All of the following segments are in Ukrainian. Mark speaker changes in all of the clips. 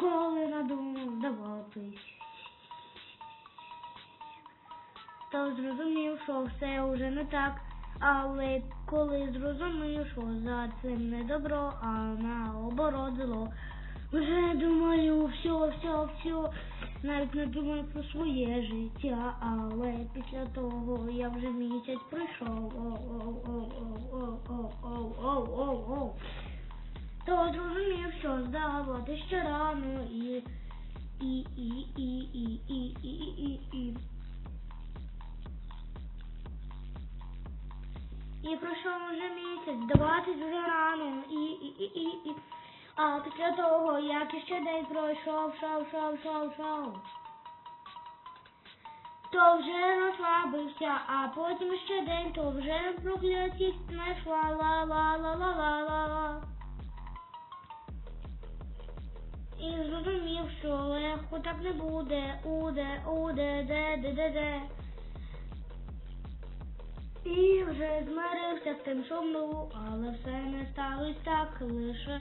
Speaker 1: Коли надумав здаватись. То зрозумів, що все уже не так. Але коли зрозумів, що за цим не добро, а наоборот зло. Вже думаю, все, все, все. Навіть не думаю про своє життя, але після того я вже місяць пройшов. О-о-о-о-о-о-о-о-о. Що здавати ще рано і і і і і і і і і. І пройшов вже місяць, здаватись вже рано, і, і, і, і, і. А після того, як іще день пройшов, шов, шов, шов, шов. То вже розслабився, а потім ще день, то вже проклятість знайшла ла ла ла ла ла ла ла. Легко так не буде, уде, уде, де, де, де, де. І вже змирився з тим, що мну, але все не сталося так, лише,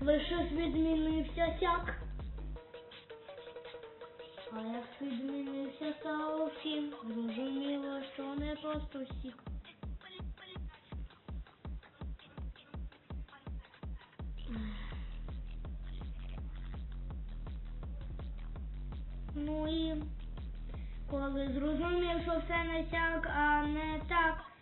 Speaker 1: лише світ змінився сяк. А як світ змінився, стало всім, зрозуміло, що не просто всіх. Ну і коли зрозумів, що все не так, а не так.